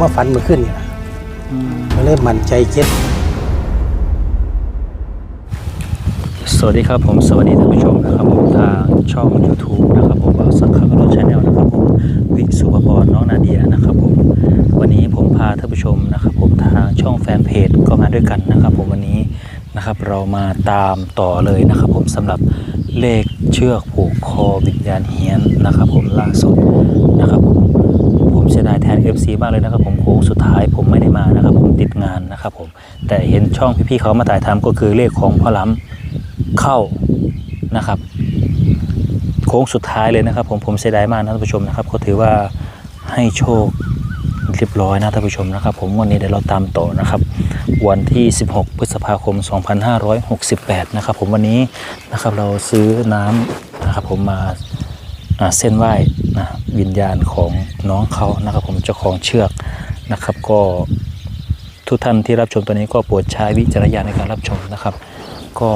มาฝันเมื่อคืนนี่ล่ะอืมก็เลยมั่นใจเจ็ดสวัสดีครับผมสวัสดีท่านผู้ชมนะครับผมทางช่อง YouTube นะครับผมว่าสังขารชาแนลนะครับผมวิสุภพรน้องนาเดียนะครับผมวันนี้ผมพาท่านผู้ชมนะครับผมทางช่องแฟนเพจก็มาด้วยกันนะครับผมวันนี้นะครับเรามาตามต่อเลยนะครับผมสำหรับเลขเชือกผูกคอวิญญาณเฮียนนะครับผมล่าสุดนะครับผมผม เสียดายแทน FC มากเลยนะครับผมโค้งสุดท้ายผมไม่ได้มานะครับ ผมติดงานนะครับผมแต่เห็นช่องพี่ๆเขามาถ่ายทำก็คือเลขของพ่อล้ำเข้านะครับ โค้งสุดท้ายเลยนะครับ ผมผมเสียดายมากนะท่านผู้ชมนะครับก็ถือว่าให้โชคเรียบร้อยนะท่านผู้ชมนะครับ ผมวันนี้เดี๋ยวเราตามต่อนะครับ วันที่ 16 พฤษภาคม 2568 นะครับ ผมวันนี้นะครับเราซื้อน้ำนะครับ ผมมา เส้นไหว้นะวิญญาณของน้องเขานะครับ ผมเจ้าของเชือกนะครับ ก็ทุกท่านที่รับชมตัวนี้ก็โปรดใช้วิจารณญาณในการรับชมนะครับ ก็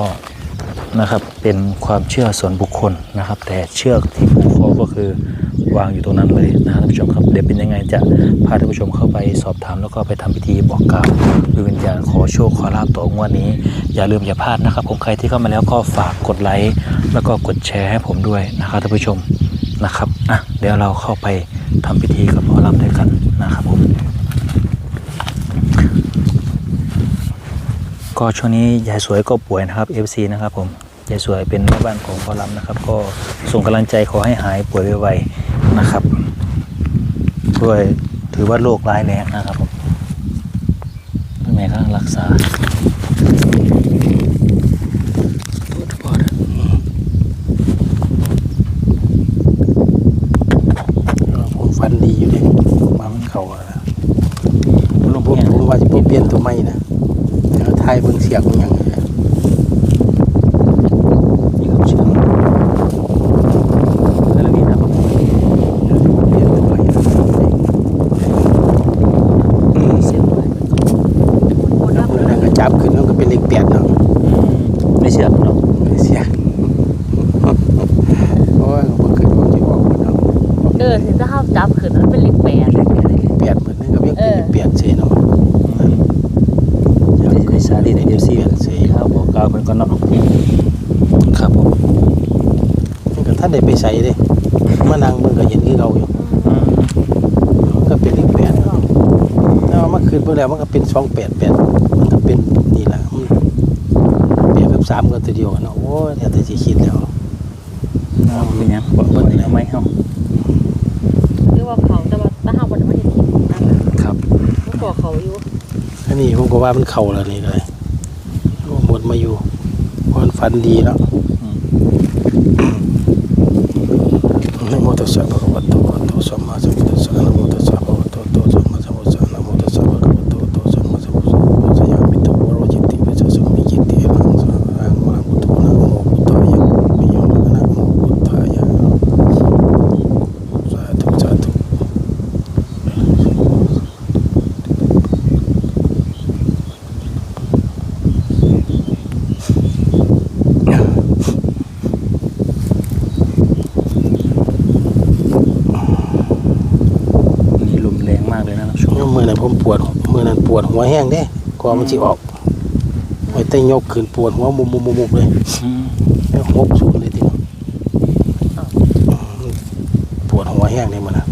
นะครับเป็นความเชื่อส่วนบุคคลนะครับ แต่เชือกที่ผูกคอก็คือวางอยู่ตรงนั้นเลยนะท่านผู้ชมครับเดี๋ยวเป็นยังไงจะพาท่านผู้ชมเข้าไปสอบถามแล้วก็ไปทำพิธีบอกกล่าวดวงวิญญาณขอโชคขอลาบต่องวดนี้ อย่าลืมอย่าพลาดนะครับ ผมใครที่เข้ามาแล้วก็ฝากกดไลค์แล้วก็กดแชร์ให้ผมด้วยนะครับท่านผู้ชม นะครับอะเดี๋ยวเราเข้าไปทำพิธีกับหมอลำด้วยกันนะครับผมก็ช่วงนี้ยายสวยก็ป่วยนะครับ FC นะครับผมยายสวยเป็นแม่บ้านของหมอลำนะครับ ก็ส่งกำลังใจขอให้หายป่วยไวๆนะครับด้วยถือว่าโรคร้ายแรงนะครับผมเป็นไงครับรักษาปอด ผมฝันดีอยู่เลยมามันเข้าอะนะ ลง ผม เนี่ย ผมว่าจะเปลี่ยนตัวใหม่นะแล้วทายเบิ่งเสียงมันหยังเนี่ย นี่ครับเชือแล้วนี่นะครับเปลี่ยนตัวใหม่นะอืมเสียงอะไรแล้วมือนั้นก็จับขึ้นมันก็เป็นเลขแปดเนาะไม่เชื่อเนาะเสียงโอ้ยบ่ขึ้นบ่สิบอกเนาะเออถึงจะเข้าจับขึ้นมันเป็นเหล็กแปด แปดเหมือนนึงก็ยังเป็นเลขแปดเสียเนาะ ในสาธิตในเดียวซีข้าวบอกกล่าวเพิ่นก่อนเนาะครับผมมันก็ท่านได้ไปใส่เด้มานั่งเบิ่งก็เห็นคือเก่าอยู่อืมมันก็เป็นเลขแปดแต่ว่าเมื่อคืนเบิ่งแล้วมันก็เป็นสองแปดแปดมันก็เป็นนี่แหละมันแปดกับสามก็ตัวเดียวกันเนาะโอ้ยเนี่ยแต่สิคิดแล้วเอาเป็นหยังบ่บ่ได้เอาไหมเฮาหรือว่าเขาแต่ว่าถ้าห้าวันไม่ได้กินนะครับ มันก็เขาอยู่อันนี้ผมก็ว่ามันเข่าแล้วนี่เลยโอ้ห มดมาอยู่เพราะมันฟันดีแล้วอืมนะโมตัสสะภะคะวะโตอะระหะโตสัมมาสัมพุทธัสสะนะโมตัสสะภะคะวะโตอะระหะโตสัมมาสัมพุทธัสสะนะโมตัสสะภะคะวะโตอะระหะโตสัมมาสัมพุทธัสสะสยามิโตวโรจิตติวิสัสสมิจิตติอะระหังสัมมาสัมพุทโธนะโมพุทธายะมิโยนะโมพุทธายะสาธุสาธุ นี่ลมแรงมากเลยนะท่านผู้ชม เมื่อนั้น ผมปวดเมื่อนั้นปวดหัวแห้งเด้กว่ามันสิออกไว้แต่ยกขึ้นปวดหัวมุมมุมมุมมุมเลยอืมแล้วหกศูนย์เลยทีเดียวปวดหัวแห้งเลยมันนะ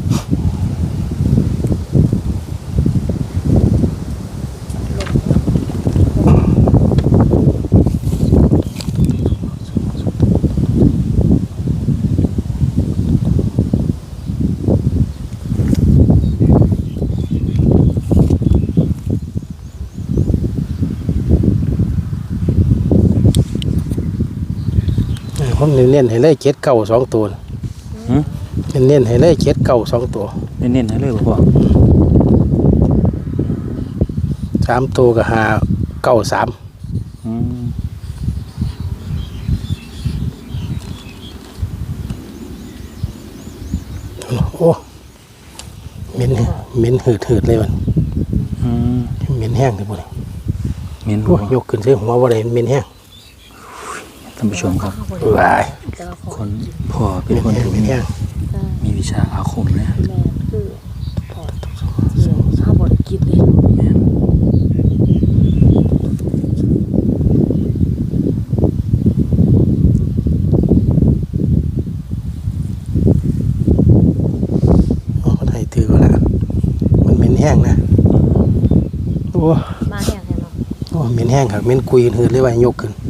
ผมเน้นๆให้เลยเจ็ดเก้าสองตัวหืมเน้นๆให้เลยเจ็ดเก้าสองตัวเน้นๆให้เลยบ่พ่อสามตัวก็หาเก้าสามอืมโอ้เหม็นเหม็นหืดหืดๆเลยมันอืมเหม็นแห้งเลยพวกนี้เน้นโอ้บ่ยยกขึ้นใส่หัวว่าไรเหม็นแห้ง ท่านผู้ชมครับ วายแต่ว่าคนพ่อเป็เหนม็นคนแห้งเหม็นแห้งใช่มีวิชาอาคมนะแม่คือพอข้าวบนกินเลยแม่นโอ้ได้ถือว่าละมันเหม็นแห้งนะ โอ้มาแห้งแห้งเนาะโอ้เหม็นแห้งครับเหม็นคุยหืดเลยว่ายกขึ้นอ๋อมื้อนั้น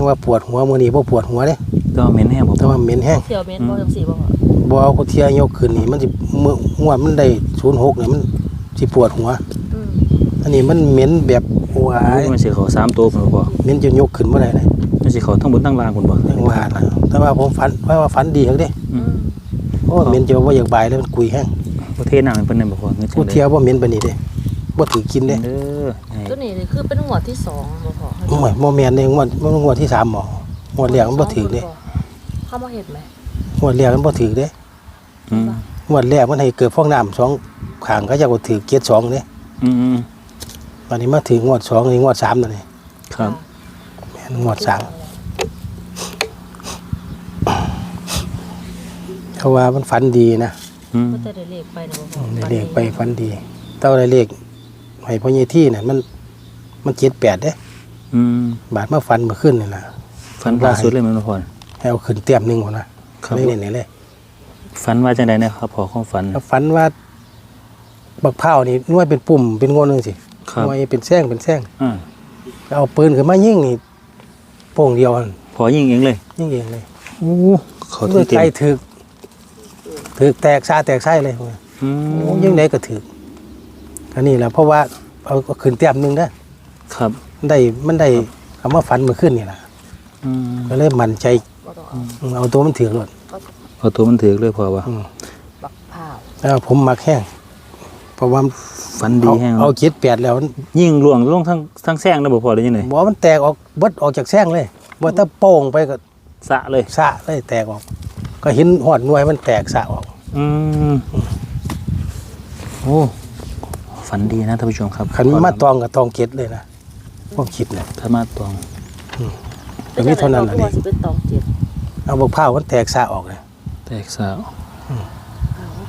ยังว่าปวดหัวมื้อนี้บ่ปวดหัวเด้ก็เหม็นแห้งบ่แต่ว่าเหม็นแห้งเสี่ยวเมนบ่จังสี่บ่บ่เอากูเที่ยยกขึ้นนี่มันสิมื้องวดมันได้06นี่มันสิปวดหัว อืมอันนี้มันเหม็นแบบว้าโอ้ยยมันสิเข้าสามตัวพุ่นบ่เหม็นจนยกขึ้นบ่ได้เลยมันสิเข้าทั้งบนทั้งล่างพุ่นบ่ยังว่าล่ะแต่ว่าผมฝันว่าว่าฝันดีครับเด้อือืมมโอ้เหม็นจะว่าอยากบายเลยมันกุยแห้งประเทศน้ำมันเพิ่นนั่นบ่พอเงินจักูงได๋เที่ยวบ่เหม็นปานนี้เด้บ่ถือกินเด้เด้อให้ตัว นี้นี่คือเป็นหัวดที่สองบ่พอโอ้ยบ่แม่นเด้งวดมันงวดที่สามหมองวดแรกมันบ่ถือเด้เข้ามาเห็ดไหมงวดแรกมันบ่ถือเด้อืมงวดแรกมันให้เกิดฟองน้ำสองข้างก็จะบ่ถือเกียรสองเด้อืมอืมตอนนี้มาถึงงวดสองนี่งวดสามนั่นนี่ครับแม่นงวดสามเขาว่ามันฝันดีนะอืมก็จะได้เลขไปนะบ่พอได้เลขไปฝันดี เต้าได้เลขให้พ่อใหญ่ที่น่ะมัน มันเจ็ดแปดเด้อืมบาทมาฝันเมื่อคืนนี่ล่ะฝันล่าสุดเลยแมันบ่พอให้เอาขึ้นเต็มหนึงพุ่นนะครับเลยนี่เลยฝันว่าจังไดนะครับพอของฝัน แล้วฝันว่า บักเผาวนี่หน่วยเป็นปุ่มเป็นงวนนึงสิครับหน่วยเป็นแซงเป็นแซงอ่าแล้วเอาปืนขึ้นมายิงนี่โป่งเดียวนั่นพอยิงเองเลยยิงเองเลยโอ้เขาเมื่อเต็มใครถึกถึกแตกซาแตกไส้เลย อืโอ้มยิงไหนก็ถึกอันนี้แหละเพราะว่าเอาเอาขึ้นเต็มหนึงนะ ครับมันได้มันได้คำว่าฝันเมื่อคืนนี่แหละอืมก็เลยมั่นใจบ่ต้องเอาเอาตัวมันถือรถเอาตัวมันถือเลยพอว่าอืมบักพร้าวแล้วผมมักแห้งเพราะว่าฝันดีเอาแห้งเอาเจ็ดแปดแล้วยิงล่วงลงทั้งทั้งแซงนะบ่พอได้ยังไงบอกว่ามันแตกออกเบิดออกจากแซงเลยว่าถ้าโป่งไปก็สะเลย สะเลยแตกออก ก็เห็นหอดหน่วยมันแตกสะออก อืมโอ้ฝันดีนะท่านผู้ชมครับขันมาตองกับตองเก็ดเลยนะ พวกคิดเนี่ยถ้ามาตองแต่มีเท่านั้นน่ะน่ะสิเป็นตองเจ็ดเอาบกเผาวมันแตกสะออกเลยแตกสาวอ้าว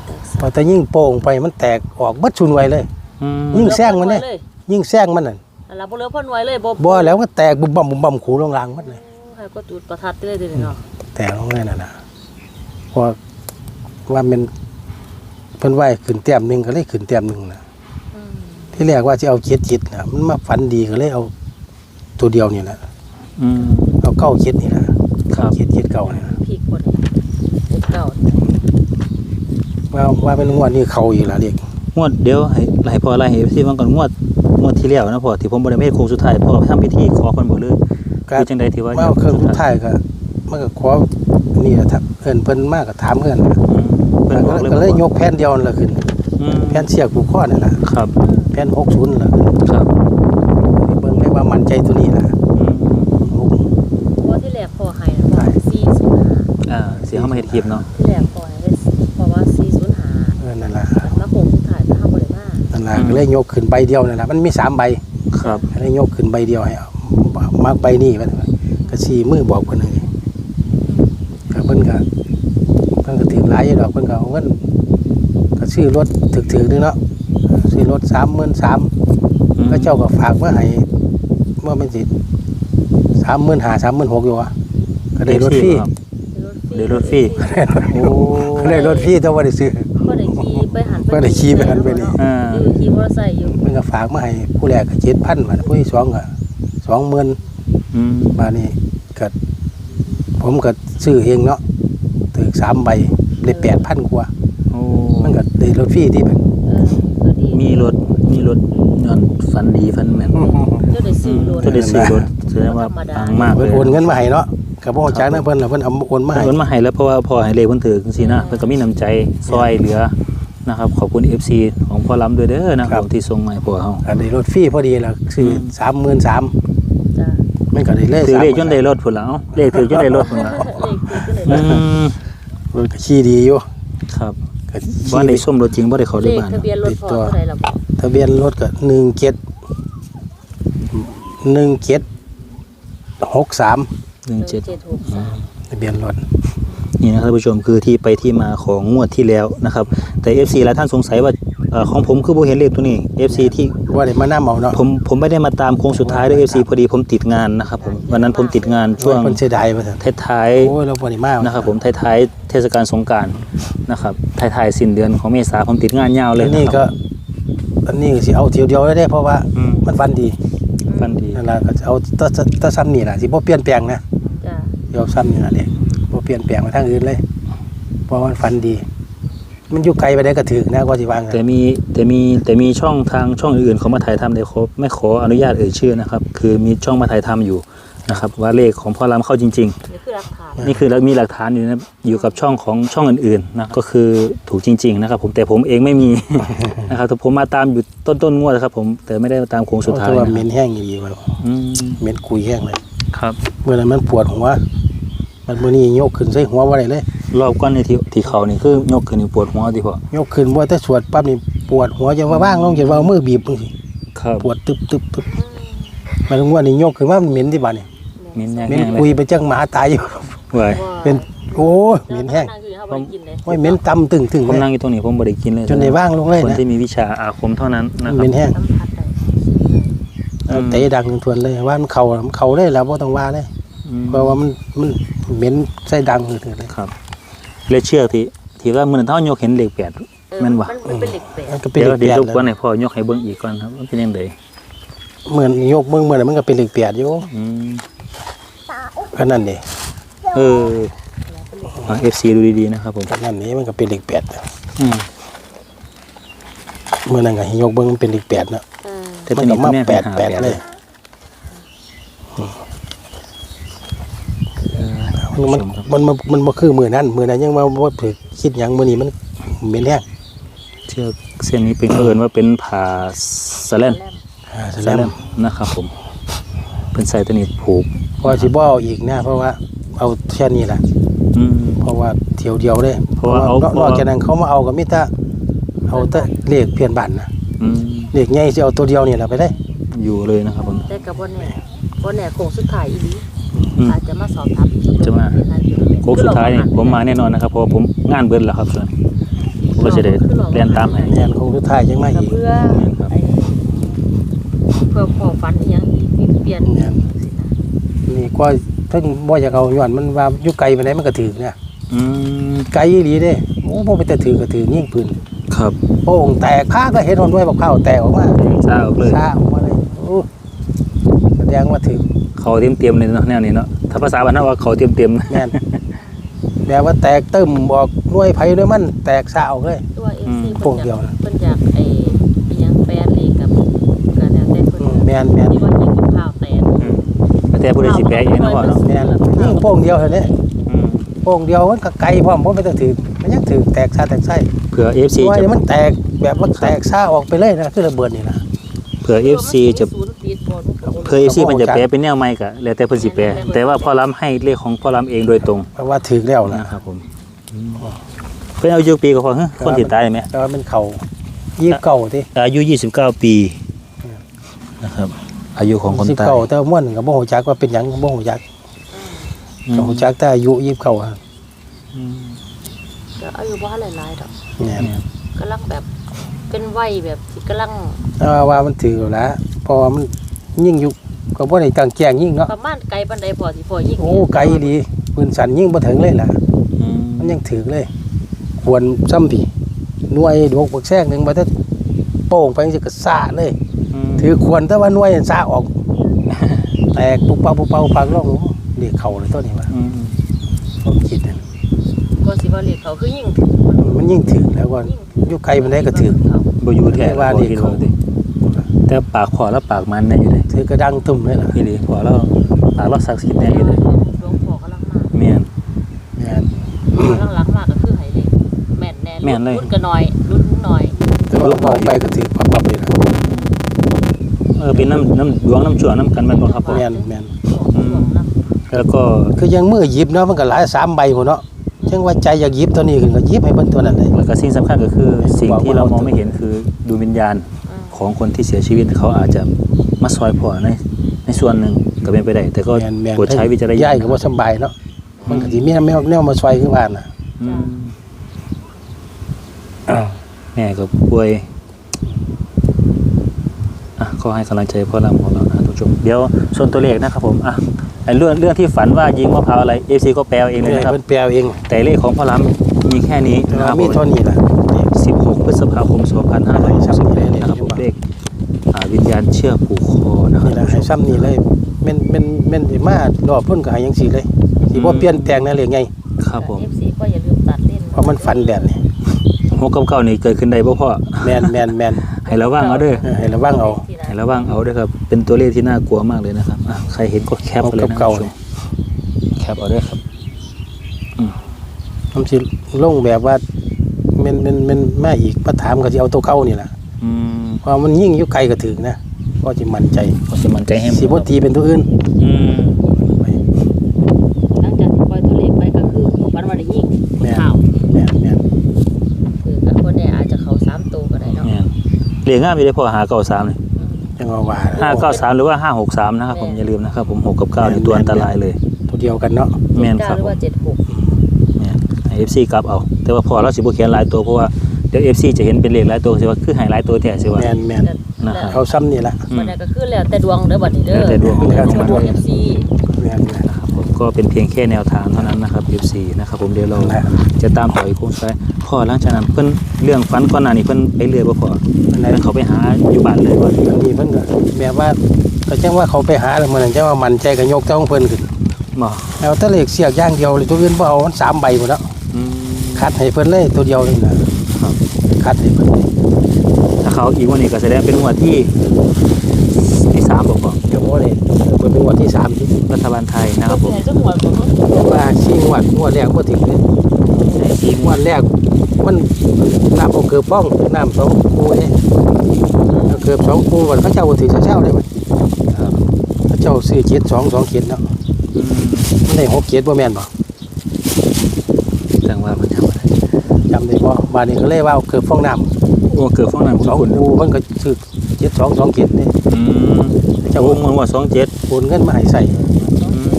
แตกพอแต่ยิ่งโป่งไปมันแตกออกเบัดชุนไวยเลยอืมยิ่งแซงมันเนี่ยเลยยิ่งแซงมันน่ะอันละบ่เหลือเพิ่นไว้เลยบ่บ่แล้วก็แตกบุบบั่มบุบบั่มขูลงรางหมัดเลยใครก็จุดประทัดได้เลยเนาะแตกลงเลยน่ะนะเพราะว่ามันเพิ่นไหวขึ้นเต็มหนึงก็เลยขึ้นเต็มหนึงนะอืม ที่แรกว่าจะเอาเจ็ดจิตนะมันมาฝันดีก็เลยเอาตัวเดียวนี่แหละอืม เอาเก้าเจ็ดนี่แหละครับ เจ็ดเจ็ดเก้านี่นะพีกคนเจ็ดเก้าว่าว่าเป็นงวดนี้เขาอีกแล้วเรียกงวดเดี๋ยวให้ให้พอไล่ให้ที่มันก่อนงวดงวดที่แล้วนะพอที่ผมบ่ได้ไปเฮ็ดโค้งสุดท้ายพอทำพิธีขอคนบ่เลยก็คือจังใดที่ว่าว่าเครื่องสุดท้ายก็มันก็ขอนี่แหละครับเอิ้นเพิ่นมากก็ถามเพิ่นนะอืมเพิ่นบอกเลยก็เลยบ่ยกแผ่นเดียวนั่นละขึ้น อืมแผ่นเสียกผูกข้อนั่นแหละครับแผ่ น60นั่นละขึ้นครับเบิ่งเลยว่ามั่นใจตัวนี้ล่ะอืมเพราะว่าที่แรกพอให้นะพอสี่ศูนย์ห้าอ่าสิเฮามาเฮ็ดคลิปเนาะที่แรกพอให้ได้เพราะว่าสี่ศูนย์ห้าเออนั่นล่ะมาโค้งสุดท้ายถ้าบ่ได้มานั่นล่ะก็เลยยกขึ้นใบเดียวนั่นล่ะมันมีสามใบครับก็เลยยกขึ้นใบเดียวให้เอามักใบนี้ว่าก็ชี้มือบอกเพิ่นเลยก็เพิ่นก็เพิ่นก็ถือหลายอยู่ดอกเพิ่นก็เอาเงินก็ซื้อรถถึกๆนึงเนาะ ซื้อรถ33,000อืมก็เจ้าก็ฝากมาให้ว่ามันสิสามหมื่นหาสามหมื่นหกอยู่วะก็ได้รถฟรีครับได้รถฟรีโอ้ก็ได้รถฟรีแต่ว่าได้ซื้อก็ได้ขี่ไปหันก็ได้ขี่ไปหันไปนี่อ่าอยู่ขี่มอเตอร์ไซค์อยู่มันก็ฝากมาให้ผู้แรกก็เจ็ดพันบาทผู้ที่สองก็สองหมื่นอืมบาทนี้ก็ผมก็ซื้อเองเนาะถือสามใบได้แปดพันกว่าโอ้มันก็ได้รถฟรีที่เป็นเออก็ดี มีรถมีรถย้อนฝันดีฝันแม่นเจ้าได้ซื้อรถจะได้ซื้อรถแสดงว่าปังมากเลเพิ่นยโอนเงินมาให้เนาะกับพ่อจ้างนะเพิ่นล่ะเพิ่นเอาโอนมาให้เพิ่นมาให้แล้วเพราะว่าพอให้เลขเพิ่นถือจังซี่นะเพิ่นก็มีน้ำใจซอยเหลือนะครับขอบคุณ FC ของพ่อล้ำด้วยเด้อนะครับที่ส่งมาให้พวกเฮาก็ได้รถฟรีพอดีล่ะซื้อสามหมื่นสามจ้ะมันก็ได้เลยถือเลขจน30,000ได้รถพุ่นแล้วเลขถือจนได้รถพุ่นแล้วเลขคือก็อืเลยมรถก็ขี่ดีอยู่ครับ ก็บ่ขี่ได้ส้มรถจริงบ่ได้เข้าเลได้ขบ้านทะเบียนรถพอเท่าไหร่ล่ะบ่ทะเบียนรถก็หนึ่งเจ็ดหนึ่งเจ็ดหกสาม17 1763ทะเบียนรถ นี่นะครับท่านผู้ชมคือที่ไปที่มาของงวดที่แล้วนะครับ แต่ FC หลายท่านสงสัยว่า เอ่อของผมคือบ่เห็นเลขตัวนี้ FC ที่ว่าได้มานํเอาเนาะผมผมไม่ได้มาตามโค้งสุดท้ายด้วย FC พอดีผมติดงานนะครับผมวันนั้นผมติดงานช่วงเพิ่นเสียดายว่าซั่นท้ายโอ้ยเราบ่ได้มาๆนะครับผมท้ายๆเทศกาลสงกรารนะครับท้ายๆสิ้นเดือนของเมษาผมติดงานยาวเลยอันนี้นะคก็รับ อันนี้ก็สิเอาเที่ยวเดียวได้เด้เพราะว่าอืม มันฟันดีฟันดีนั่นล่ะก็จะเอาแตะตะซ้ำนี่ล่ะสิบ่เปลี่ยนแปลงนะจ้ะเดี๋ยวซ้ำนี่ล่ะเด้บ่เปลี่ยนแปลงมาทางอื่นเลย เพราะว่ามันฟันดี มันอยู่ไกลไปได้ก็ถึกนะก็สิวางแต่มีแต่มีแต่มีช่องทางช่องอื่นๆเขามาถ่ายทำแต่เขาไม่ขออนุญาตเอ่ยชื่อนะครับ คือมีช่องมาถ่ายทำอยู่นะครับ ว่าเลขของพ่อรามเข้าจริง นี่คือรักฐานๆ นี่คือมีหลักฐานอยู่นะอยู่กับช่องของช่องอื่นๆนะก็คือถูกจริง ๆ นะครับ ผมแต่ผมเองไม่มี นะครับแต่ผมมาตามอยู่ต้นต้นๆงวดนะครับ ผมแต่ไม่ได้มาตามโค้งสุดท้ายเพระว่านะเหม็นแห้งอีหลีว่าอืมเหม็นกุยแห้งเลยครับ เมื่อนั้นมันปวดหัว มันมื้อนี้ยกขึ้นใส่หัวบ่ได้เลย รอบก้อนในที่ที่เขานี่คือยกขึ้นนี่ปวดหัวดีพอยกขึ้นบ่แต่สวดปั๊บนี่ปวดหัวจะว่าว่างลงจะว่าเอามือบีบจังซี่ครับปวดตึบตึบตึบมันถึงว่านี่ยกขึ้นมามันเหม็นที่บ้านนี่มินแห้เหม็นงๆเลกุยยไปจังหมาตายอยู่ไว้เป็นโอ้ยเหม็นแห้งนั่งอยู่เขาบ่ได้กินเลยโอ้ยเหม็นตำตึงตึงผมเลยนั่งอยู่ตรงนี้ผมบ่ได้กินเลยจนได้ว่างลงเลยคนนะที่มีวิชาอาคมเท่านั้นนะคเหรับม็นแห้งสัมผัสได้อืมเตะดังทวนเลยว่ามันเข่ามันเข่าเลยแล้วบ่ต้องว่าเลยอืมเพราะว่ามันมัน เหม็นใส่ดังเลยเลยครับเลยเชื่อที่ที่ว่ามือเท่ายกเห็นเลขแปดเออแม่นบ่มันเป็นเหล็กแปดมันก็เป็นเดี๋ยวเหล็กเดี๋ยวแปดรบกวนเลยให้พ่อยกให้เบิ่งอีกก่อนครับว่าเป็นยังไงเหมือนยกเบิ่งเหมือนมันก็เป็นเหล็กแปดอยู่อืมก็นั่นนี่เออเอฟซีดูดีๆนะครับผมก็นั่นนี่มันก็เป็นเหล็กแปดอืมเมื่อนั้นก็ให้ยกเบิ่งมันเป็นเหล็กแปดเนาะเออแต่มัตัวนนี้ก็คุมาณแม่แปไปดหาแปดแปดเลเลยย มันมันมันมันบ่คือมือนั้นมือนั้นยังมาบ่ถือคิดหยังมื้อนี้มันเหม็นแห้งเชือกเส้นนี้เป็นเขาเอินว่าเป็นผ่าสแลนอ่าสแสแลดนนะครับผม เป็นใส่ตัวนี้ผูกพอสิบ่เอาอีกนะ เพราะว่าเอาแค่นี้ล่ะ อืม เพราะว่าเที่ยวเดียวเลยเพราะว่าเอา นอกนอกจากนั้นเขามาเอาก็มีแต่เอาแต่เลขเพี้ยนบ้านนะอืมเลขใหญ่สิเอาตัวเดียวนี่ล่ะไปได้อยู่เลยนะครับผมแต่กับบ่แน่บ่แน่โค้งสุดท้ายอีหลี อืมอาจจะมาสอบถามอีกจะมาโค้งสุดท้ายนี่ผมมาแน่นอนนะครับเพราะว่าผมงานเบิดแล้วครับส่วนผมก็จะได้เรียนตามให้แม่นคงสุดท้ายจังมาก็อีกเพื่อไอ้เพื่อขอฟันอีหยังอีกมีเปลี่ยนแม่นนี่ก็ถึงบ่อยากเอาย้อนมันว่าอยู่ไกลไปไหนมันก็ถือเนี่ยอืมไกลอีหลีเด้โอ้บ่ไปแต่ถือก็ถือยิงปืนครับโป่งแตกข้าก็เห็นคนด้วยบอกข้าวแตกออกมาซ่าออกเลยซ่าออกมาเลยโอ้แสดงว่าถือ เขาเตรียมเตรียมๆเลยเนาะแนวนี้เนาะถ้าภาษาบ้านเราว่าเขาเตรียมเตรียมแม่นแบบว่าแตกเติมบอกด้วยไผด้วยมันแตกซ่าออกเลยตัว FC โป่งเดียวนะเพิ่นอยากไอ้อีหยังแปลนเลยกับก็แล้วแต่เพิ่นอืมแม่นแม่นที่ว่ายิงกับข้าวแตกแต่ผู้ใดสิแปลเองเนาะพ่อเนาะแม่นยิงโป่งเดียวเท่านี้อืมโป่งเดียวมันก็ไกลพร้อมเพราะไม่ต้องถือมันยังถือแตกซ่าแตกไส้เผื่อ FC ว่าจะเดี๋ยวมันแตกแบบว่าแตกซ่าออกไปเลยนะคือระเบิดนี่นะเผื่อ FC จะศูนย์ ติดบ่ทุกคนเผื่อ FC มันจะแปลเป็นแนวใหม่ก็แล้วแต่เพิ่นสิแปลแต่ว่าพ่อล้ำให้เลขของพ่อล้ำเองโดยตรงเพราะว่าถือแล้วนะนะครับผมเพิ่นอายุปีก็พอฮะคนสิตายไหมแต่ว่ามันเข่ายี่เก่าที่อายุ29ปีนะครับ อายุของคนสิบตายเก่าแต่ว่าม่วนกับบ่ฮู้จักว่าเป็นหยังบ่ฮู้จักอืมก็ฮู้จักแต่อายุยี่เก่าอะอืมก็อายุบ่ทันหลายๆดอกเนี่ยกำลังแบบเป็นวัยแบบที่กำลังแต่ว่าว่ามันถือแล้วเพราะว่ามัน ยิ่งอยู่ก็บ่ได้ตั้งแจ้งยิ่งเนาะประมาณไกลปานใดพอสิพอยิงโอ้ไกลดีปืนสั่นยิ่งบ่ถึงเลยล่ะอืมมันยังถือเลย ควรซ้ำพี่หน่วยดวกบักแซกหนึงบ่ทันโป่งไปจังซี่ก็ซ่าเลยมถือควรแต่ว่าหน่วยซ่าออกแตกปุ๊บเป่าปุ๊บเป่าพังลงนี่เข้าเลยตัวนี้ว่าอืมผมคิดนั่นก็สิว่าเลขเขาคือยิงมันยิ่งถึงแล้วก็อยู่ไกลมันได้ก็ถึงบ่อยู่แท้ว่าบ่นี่คิดเขาว่าติ แต่ปากพอแล้วปากมันแน่อยู่เลยถือกระดังตุ่มเลยล่ะพี่ดีพอแล้วปากเราศักดิ์สิทธิ์แน่อยู่เลยหลวงพ่อกำลังมาแม่นแม่นกำลังรักมากก็คือให้เลขแม่นแน่แม่นเลยรุ่นก็น้อยรุ่นน้อยแต่ว่าเบาไปก็ถือปับปับเลยนะเออเป็นน้ำน้ำดวงน้ำชั่วน้ำกันแม่นบ่ครับผมแม่นแม่นอืมแล้วก็คือยังมือหยิบเนาะมันก็หลายสามใบหมดเนาะจังว่าใจอยากหยิบตัวนี้ขึ้นก็หยิบให้เพิ่นตัวนั้นเลยแล้วก็สิ่งสำคัญก็คือสิ่งที่เรามองไม่เห็นคือดูวิญญาณอืม ของคนที่เสียชีวิตเขาอาจจะมาซอยพ่อในในส่วนหนึ่งก็เป็นไปได้ แต่ก็แม่นแม่นโปรดใช้วิจารณญาย้ายณก็บ่สำบายเนาะมันก็สิมีแนวแนวมาซอยคือบ้านน่ะอืมแม่ก็ป่วยอะก็ให้กำลังใจพ่อลำของเรานะทุกผู้ชมเดี๋ยวส่วนตัวเลขนะครับผมอะไอ้เรื่องเรื่องที่ฝันว่ายิงมะพร้าวอะไรเอฟซีก็แปลเอาเองเลยเนี่ยนะครับเพิ่นแปลเองแต่เลขของพ่อลำมีแค่นี้แต่นะคว่ารับมีผมเท่านี้ล่ะ16 พฤษภาคม2561นะครับผม เลขอ่าวิญญาณเชื่อผูกคอนะครับนี่ล่ะให้ซ้ำนี่เลยแม่นแม่นแม่นสิมารอบเพิ่นก็ให้จังซี่เลยสิบ่เปลี่ยนแปลงนั่นเลยไงครับผม เอฟซีก็อย่าลืมตัดเล่นเพราะมันฟันแบบนี้หัวกับเก้านี่เกิดขึ้นได้บ่พ่อแม่นแม่นแม่นให้ระวังเอาเด้อเออให้ระวังเอาให้ระวังเอาเด้อครับ เป็นตัวเลขที่น่ากลัวมากเลยนะครับอะใครเห็นก็แคปไปเลยนะเก่าคุณผู้ชมแคปเอาเด้อครับ มันสิลงแบบว่าแม่นแม่นแม่นมาอีกมาถามก็สิเอาตัวเก่านี่ล่ะอืม เพราะมันยิ่งอยู่ไกลก็ถึงนะก็สิมั่นใจก็สิมั่นใจให้สิบ่ตีเป็นตัวอื่นอืมหลังจากที่ปล่อยตัวเลขไปก็คือวันวันได้ยิงแม่นข่าวแม่นแม่นคือกันคนเนี่ยอาจจะเขาสามตัวก็ได้เนาะแม่นเลขงามอยู่ได้พ่อหาเก้าสามเลยจังว่าว่าห้าเก้าสามหรือว่าห้าหกสามนะครับผมอย่าลืมนะครับผมหกกับเก้านี่ตัวอันตรายเลยตัวเดียวกันเนาะแม่นคเก้ารับหรือผมว่าเจ็ดหกเนี่ยเอฟซีกลับเอา แต่ว่าพอเราสิบเขียนหลายตัวเพราะว่า เดี๋ยวเอฟซีจะเห็นเป็นเลขหลายตัวสิว่าคือใหายหลายตัวแท้สิว่าแม่นแม่นนะครับเอาซ้ำนี่ล่ะอืมวันนี้ก็คือแล้วแต่ดวงเด้อบัดนี้เด้อแล้วแต่ดวง แล้วแต่ดวงเอฟซีแม่นแม่นนะครับผมก็เป็นเพียงแค่แนวทางเท่านั้นนะครับ FC นะครับผมเดี๋ยวเรานั่นแหละจะตามต่ออีกโค้งสุดท้ายพ่อหลังจากนั้นเพิ่นเรื่องฝันก่อนหน้านี้เพิ่นไปเรื่อยบ่พออันไหนเพิ่นเขาไปหาอยู่บ้านเลยว่าอันนี้เพิ่นก็แบบว่าก็จังว่าเขาไปหาแล้วมันจังว่ามันใจก็ยกเจ้าของเพิ่นขึ้นบ่เอาแตะเลขเสียกอย่างเดียวเลยตัวอื่นบ่เอามันสามใบหมดแล้วอืมคัดให้เพิ่นเลยตัวเดียวนี่นะ ครับคัดให้เพิ่นเลยถ้าเขาอีกวันนี้ก็แสดงเป็นงวดที่ที่สามบ่พอเดี๋ยวบ่ได้เพิ่นเป็นงวดที่สามที่รัฐบาลไทยนะครับผมจังหวัดของเขาว่าสี่งวดงวดแรกบ่ถึงเลยในสี่งงววดดแรกมันน้ำเอาเกือบป้องน้ำสองคูเด้เอาเกือบสองคูวันเขาเจ้าบ่ถือเช้าๆได้บัดครับเขาเจ้าซื้อ7 2 2เขียนเนาะอืมมันได้6เขียนบ่แม่นบ่จังว่ามันจำบ่ได้ จำได้บ่บาดนี้ก็เลยว่าเอาเกือบฟองน้ำโอ้เกิดฟ้องน้ำสองคุณคูเพิ่นก็ซื้อ7 2 2เขียนนี่อืมเจ้าจะวงมันว่า27โอนเงินมาให้ใส่อืม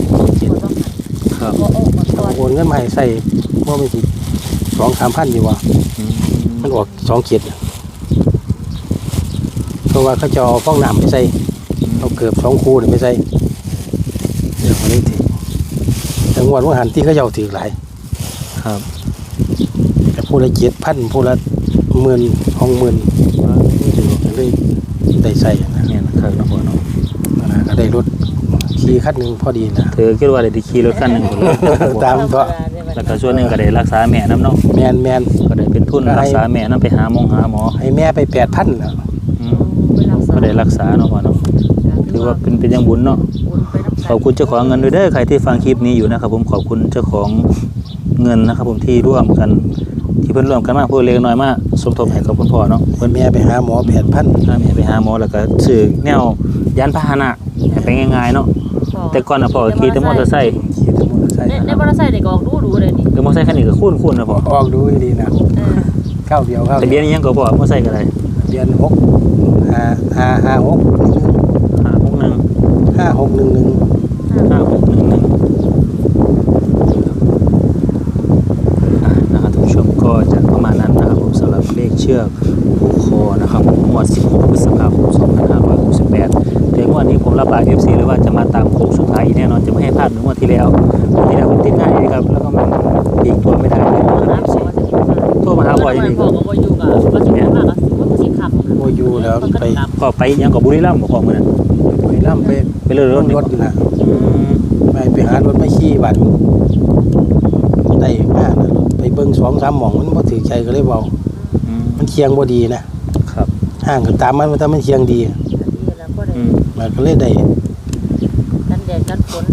ครับโอ้โอ้มาก่อนโอนเงินมาให้ใส่บ่มีสิสองสามพันอยู่ว่ะอืมมันออกสองเขียดเพราะว่าเขาจะเอาฟองน้ำไปใส่เอาเกือบสองคูนี่ไปใส่เดี๋ยวมันนี้ถือแต่งวดว่าหันที่เขาจะเอาถือหลาย ครับแต่ ผู้ละเจ็ดพันผู้ละหมื่นห้องหมื่นเลยได้ใส่นะเนี่ยนะครับน้องพ่อเนาะนะก็ได้รถขี่คันหนึ่งพอดีนะเธอคิดว่าได้ขี่รถคันหนึ่งคนเลยตามก็แล้วก็ส่วนหนึ่งก็ได้รักษาแม่น้ำเนาะแมนแมนก็ได้เป็นทุนรักษาแม่น้ำไปหาหมองหาหมอให้แม่ไปแปดพันนะอืมก็ได้รักษาเนาะพ่อเนาะถือว่าเป็นเป็นอยังบุญเนาะขอบคุณเจ้าของเงินด้วยเด้อใครที่ฟังคลิปนี้อยู่นะครับผมขอบคุณเจ้าของเงินนะครับผมที่ร่วมกัน ที่เพิ่นร่วมกันมาผู้เล็กน้อยมากสมทบให้กับคุณพ่อเนาะเพิ่นแม่ไปหาหมอแผนพันถ้าแม่ไปหาหมอแล้วก็ซื้อแนวยันพาหนะไปง่ายๆเนาะแต่ก่อนน่ะพ่อขี่แต่มอเตอร์ไซค์ขี่ต่มอเตอร์ไซค์ในมอเตอร์ไซค์ได็ก็ออกดูดูเลยนี่แต่มอเตอร์ไซค์คันนี้ก็คุ้นๆนะพ่อออกดูดีนะข้าวเดียวข้าวต่เบียนอิยังก็พ่อมอเตอร์ไซค์ก็ได้ทะเบียนึ่งหนึ่งห้าหกหนึ่งหนึ่ง เลขเชือกผูกคอนะครับผมงวด 16 พฤษภาคม 2568ถึงวันนี้ผมรับบาย FC เลยว่าจะมาตามโค้งสุดท้ายอีกแน่นอนจะไม่ให้พลาดเหมือนงวันที่แล้วงวันที่แล้วผมติดง่ายนะครับ แล้วก็มันปีกตัวไม่ได้เลยนะครับ FC โทรมาหาพ่อยังดีพ่อก็บ่อยู่กับว่าสิมากก็สิว่าสิขับโมยูแล้วไปพ่อไปยังกับบุรีรัมย์บอกพ่อมือนั้นไปล่ำไปไปเรื่อยรถนี่รบ่ถนะอืมไปไปหารถไม่ขี่บัตรได้มากนะไปเบิ้งสองสามหม่องมันบ่ถือใจก็เลยเบาอื มมันเคียงบ่ดีนะครับห่างกันตามมันมันถ้ามันเคียงดีนี่แล้วก็ได้อืมมันก็เลยได้กันแดดกันฝน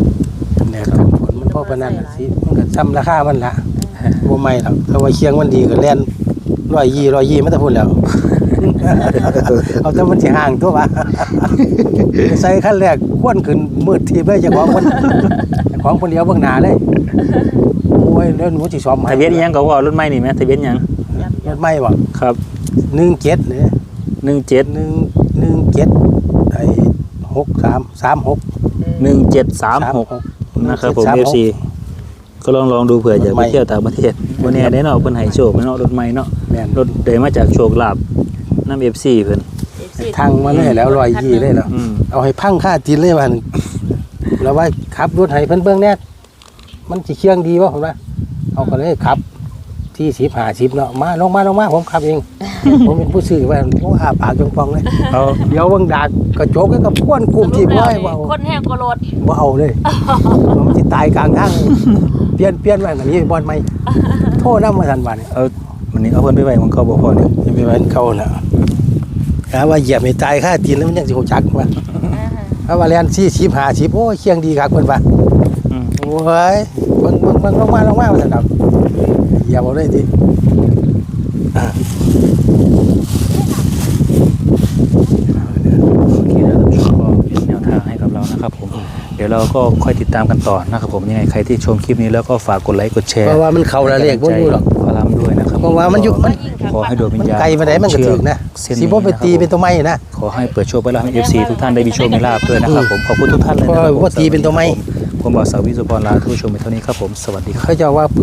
แนวกันผลมันพอปานนั้นน่ะสิมันก็ซ้ำราคามันละบ่ไม่หรอกถ้าว่าเคียงมันดีก็แล่นร้อยยี่ร้อยยี่มันจะพูดแล้ว เอาแต่มันสิห่างตัววะใส่ขั้นแรกควนขึ้นมืดทีบเลยเจ้าของคนเจ้าของคนเดียวเบื้องหน้าเลยโอ้ยแล้วหนูสิซ้อมให้ทะเบียนอิหยังก็ว่ารถไม่นี่ไหมทะเบียนอิหยัง รถไม่บ่ครับหนึ่งเจ็ดเนี่ยหนึ่งเจ็ดหนึ่งหนึ่งเจ็ดไอ้หกสามสามหกหนึ่งเจ็ดสามหกนะครับผมเอฟซีก็ลองลองดูเผื่ออยากไปเที่ยวต่างประเทศวันนี้ได้เนาะเพิ่นให้โชคเนาะรถใหม่เนาะแม่นรถเดมาจากโชคลาภน้ำ FC เพิ่นทางมาเลยแล้วรอยยี่เลยแล้วอืมเอาให้พังค่าตินเลยวันแล้วว่าขับรถให้เพิ่นเบิ่งแน่มันสิเคียงดีบ่ผมว่าเอาก็เลยขับ ที่สิบห้าสิบเนาะมาลงมาลงมาผมขับเอง ผมเป็นผู้ซื้อว่าโอ้อาปากจงฟองเลยเอาเดี๋ยวเบิ่งดากกระจกแล้วก็พ่วนกลุ่มที่บ่ให้บ่เอาคนแห้งก็รถบ่เอาเลยผมสิตายกลางทางเปลี่ยนเปลี่ยนไว้แบบนี้บอลใหม่โทษนำมาทันบัดนี้เอาวันนี้เอาเพิ่นไปไว้มันก็บ่พอเนี่ยจะไปไว้เขาน่ะถามว่าเหยียบให้ตายค่าตินแล้วมันยังสิฮู้จักว่าถ้าว่าแล่น40 50โอ้ยเคียงดีคักเพิ่นว่าอืมโอ้ยเบิ่งเบิ่งเบิ่งลงมาลงมาว่าซั่นดอก อย่าบอกเลยทีโอเคนะท่านผู้ชมก็เป็นแนวทางให้กับเรานะครับผมเดี๋ยวเราก็ค่อยติดตามกันต่อนะครับผมยังไงใครที่ชมคลิปนี้แล้วก็ฝากกดไลค์กดแชร์เพราะว่ามันเข้าละเลขบ่อยู่หรอกพลัมด้วยนะครับเพราะว่ามันยู่มันขอให้โดยวิญมันญาณไกลไปไหนมันก็ถึกนะสีโบ่ไปตีเป็นตัวไม้นะขอให้เปิดโชคไปแล้วให้ FC ทุกท่านได้มีโชคมีลาภด้วยนะครับผมขอบคุณทุกท่านเลยนะครัเพราะว่าตีเป็นตัวไม้ผมบอกสาวิสุพรลาท่านผู้ชมไปเท่านี้ครับผมสวัสดีครับเขาเจะว่าปืน